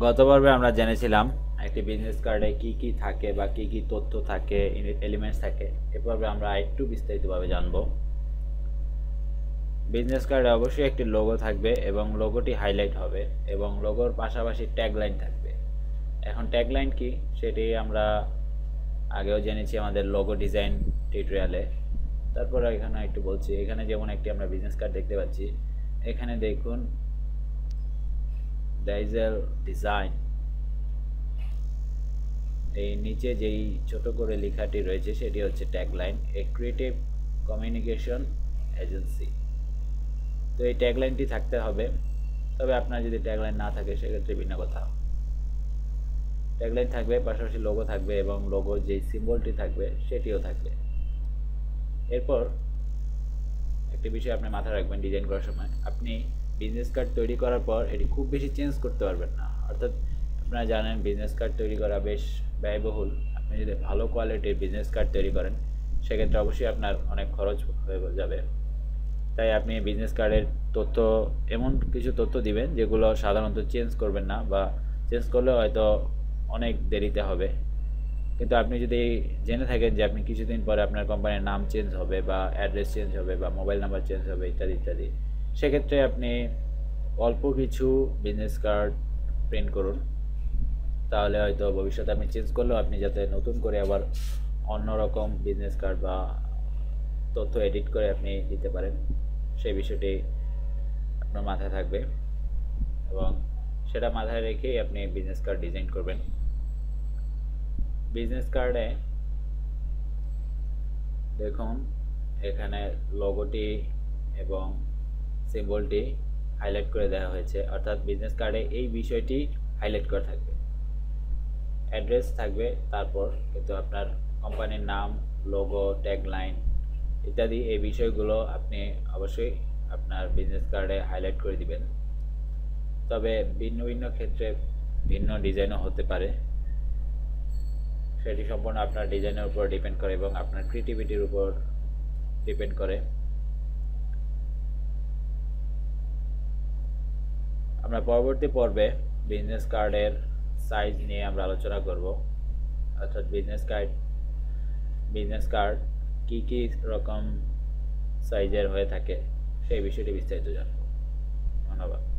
গত পর্বে আমরা জেনেছিলাম একটি বিজনেস কার্ডে কি কি থাকে বা কি কি তথ্য থাকে এলিমেন্টস থাকে। এ পর্বে আমরা একটু বিস্তারিতভাবে জানব। বিজনেস কার্ডে অবশ্যই একটি লোগো থাকবে এবং লোগোটি হাইলাইট হবে এবং লোগোর পাশাপাশি ট্যাগলাইন থাকবে। এখন ট্যাগলাইন কি? সেটি আমরা আগেও জেনেছি আমাদের লোগো ডিজাইন টিউটোরিয়ালে তারপর এখানে একটু বলছি, এখানে যেমন একটি আমরা বিজনেস কার্ড দেখতে পাচ্ছি, এখানে দেখুন ডাইজেল ডিজাইন এই নিচে যেই ছোট করে লেখাটি রয়েছে, সেটি হচ্ছে tagline a creative communication agency তো এই ট্যাগলাইনটি থাকতে হবে। তবে আপনার যদি ট্যাগলাইন না থাকে, সেক্ষেত্রে ভিন্ন কথা। ট্যাগলাইন থাকবে, পাশাপাশি লোগো থাকবে এবং লোগো যেই সিম্বলটি থাকবে, সেটিও থাকবে। এরপর একটি বিষয় আপনি মাথায় রাখবেন ডিজাইন করার সময়। আপনি বিজনেস কার্ড তৈরি করার পর এটি খুব বেশি চেঞ্জ করতে পারবেন না। অর্থাৎ আপনারা জানেন বিজনেস কার্ড তৈরি করা বেশ ব্যয়বহুল। আপনি যদি ভালো কোয়ালিটির বিজনেস কার্ড তৈরি করেন, সেক্ষেত্রে অবশ্যই আপনার অনেক খরচ হয়ে যাবে। তাই আপনি বিজনেস কার্ডের তথ্য, এমন কিছু তথ্য দিবেন যেগুলো সাধারণত চেঞ্জ করবেন না বা চেঞ্জ করলে হয়তো অনেক দেরিতে হবে। কিন্তু আপনি যদি জেনে থাকেন যে আপনি কিছুদিন পরে আপনার কোম্পানির নাম চেঞ্জ হবে বা অ্যাড্রেস চেঞ্জ হবে বা মোবাইল নাম্বার চেঞ্জ হবে ইত্যাদি ইত্যাদি সেক্ষেত্রে আপনি অল্প কিছু বিজনেস কার্ড প্রিন্ট করুন। তাহলে হয়তো ভবিষ্যতে আপনি চেঞ্জ করলেও আপনি যাতে নতুন করে আবার অন্যরকম বিজনেস কার্ড বা তথ্য এডিট করে আপনি দিতে পারেন, সেই বিষয়টি আপনার মাথায় থাকবে। এবং সেটা মাথায় রেখেই আপনি বিজনেস কার্ড ডিজাইন করবেন। বিজনেস কার্ডে দেখুন, এখানে লোগোটি এবং সিম্বলটি হাইলাইট করে দেওয়া হয়েছে। অর্থাৎ বিজনেস কার্ডে এই বিষয়টি হাইলাইট করা থাকবে। অ্যাড্রেস থাকবে, তারপর কিন্তু আপনার কোম্পানির নাম লোগো ট্যাগলাইন ইত্যাদি এই বিষয়গুলো আপনি অবশ্যই আপনার বিজনেস কার্ডে হাইলাইট করে দিবেন। তবে ভিন্ন ভিন্ন ক্ষেত্রে ভিন্ন ডিজাইনও হতে পারে। সেটি সম্পূর্ণ আপনার ডিজাইনের উপর ডিপেন্ড করে এবং আপনার ক্রিয়েটিভিটির উপর ডিপেন্ড করে। আমরা পরবর্তী পর্বে বিজনেস কার্ডের সাইজ নিয়ে আমরা আলোচনা করব। অর্থাৎ বিজনেস কার্ড বিজনেস কার্ড কি কি রকম সাইজের হয়ে থাকে, সেই বিষয়টি বিস্তারিত জানব। ধন্যবাদ।